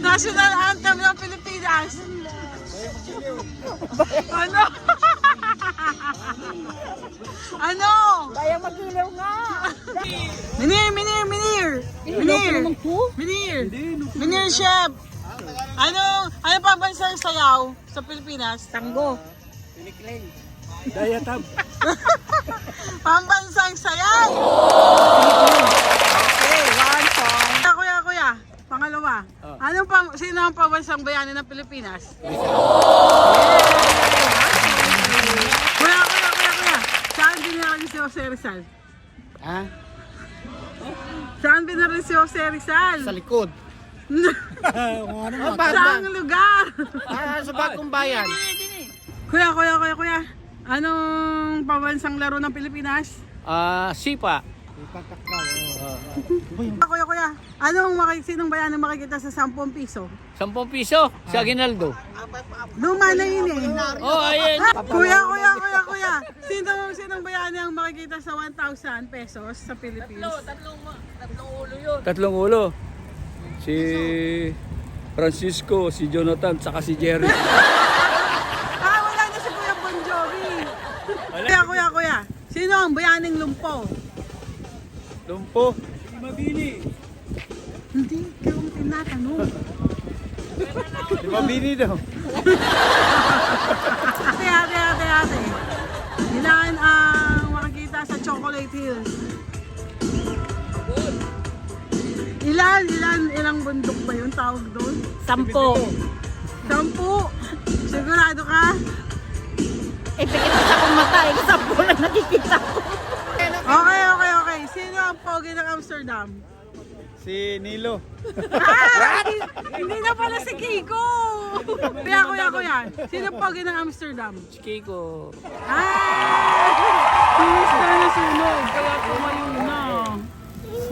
National Anthem ng Pilipinas. Ano? ano? Kaya magiliw nga. Minir, minir, minir. Minir. Minir. Minir, chef. Ano, ano pa bansang sayaw sa Pilipinas? Tanggo. Dayatab. Pambansang sayaw! Okay, one point. Kuya, kuya, kuya. Pangalawa. Anong pang, bayani ng Pilipinas? Yay! Kuya, kuya, kuya, kuya. Saan binarang si Jose Rizal? Ha? Saan binarang si Jose Rizal? Sa likod. Kung ano ba? Saang lugar? Ah, sa bagong bayan. kuya, kuya, kuya, kuya. Anong pambansang laro ng Pilipinas? Ah, sipa. Kuya, kuya. Anong maki, sinong bayani makikita sa 10 piso? 10 piso si Aguinaldo. Luma na yun eh. Oh, ayun. Kuya, kuya, kuya, kuya. Sino, sinong bayani ang makikita sa 1,000 pesos sa Philippines? Tatlong ulo. Si Francisco, si Jonathan, saka si Jerry. Ah, wala na si Kuya Bon Jovi. Kuya, kuya, kuya. Sino ang bayaning lumpo? Lumpo. Hindi, ikaw ang tinatanong. Di ba bini daw? Ate, ate, ate, ate. Ilan ang makikita sa Chocolate Hills? Ilan, ilan, ilang bundok ba yung tawag doon? Sampo. Sampu. Sigurado ka? Eh, pikit sa mata. Eh, sampo lang nakikita ko. Ang pogi ng Amsterdam? Si Nilo. Ah! Hindi na pala si Kiko! Kuya, kuya, kuya. Sino ang pogi ng Amsterdam? Si Kiko. Ah! Isda na sunog, kaya tumayo na.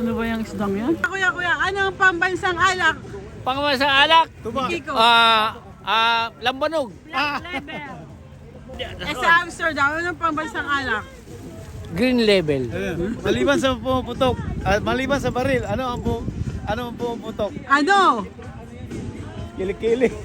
Ano ba yung isdang yan? Kuya, kuya, ano ang pambansang alak? Pangawa sa alak. Tuba. Kiko. Ah, ah, lambanog. Eh sa Amsterdam, ano ang pambansang alak? Green level. Ayun. Maliban sa pumuputok, at maliban sa baril, ano ang pu ano ang pumuputok? Ano? Kilikili.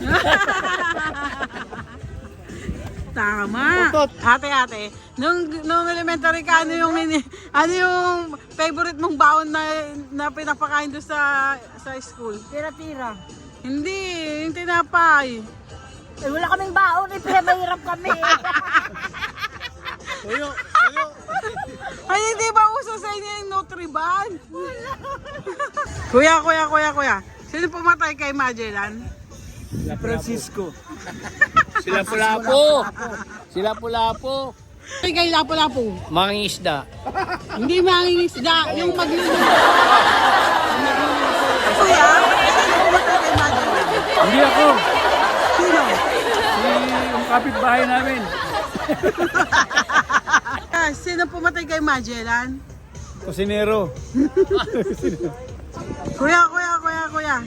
Tama. Putot. Ate, ate. Nung, nung elementary ka, ano yung, ini- ano yung favorite mong baon na, na pinapakain doon sa, sa school? Tira-tira. Hindi, yung tinapay. Eh, wala kaming baon. Eh, pero mahirap kami. Tuyo. Ay, hindi ba uso sa inyo yung Nutriban? kuya, kuya, kuya, kuya. Sino pumatay kay Magellan? Si Francisco. Sila pulapo. Sila pulapo. Ay, kay Lapu-Lapu. Mga isda. Hindi mangingisda, yung magluluto. Kuya, sino pumatay kay Magellan? Hindi ako. Sino? Si yung kapitbahay namin. Ah, sino pumatay kay Magellan? Kusinero. Kuya, kuya, kuya, kuya.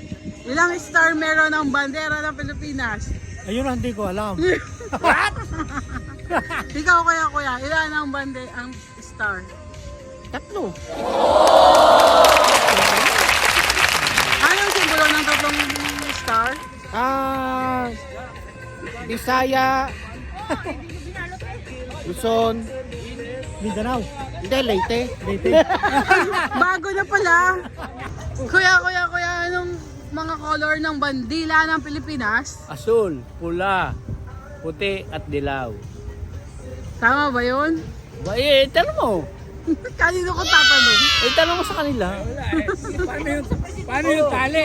Ilang star meron ang bandera ng Pilipinas? Ayun ang hindi ko alam. Ikaw, kuya, kuya. Ilan ang bande ang star? Tatlo. Anong simbolo ng tatlong star? Ah, Bisaya, Luzon, Mindanao. Hindi, Leyte. Leyte. Bago na pala. Kuya, kuya, kuya, anong mga color ng bandila ng Pilipinas? Asul, pula, puti at dilaw. Tama ba yun? Ba, eh, tanong mo. Kanino ko tatanong? Eh, tanong mo sa kanila. Paano yung tali?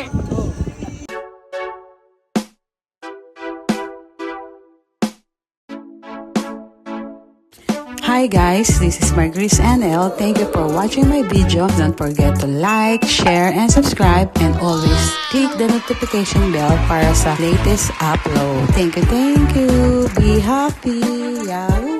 Hi guys, this is Margris NL. Thank you for watching my video. Don't forget to like, share, and subscribe. And always click the notification bell para sa latest upload. Thank you, thank you. Be happy. Yahoo!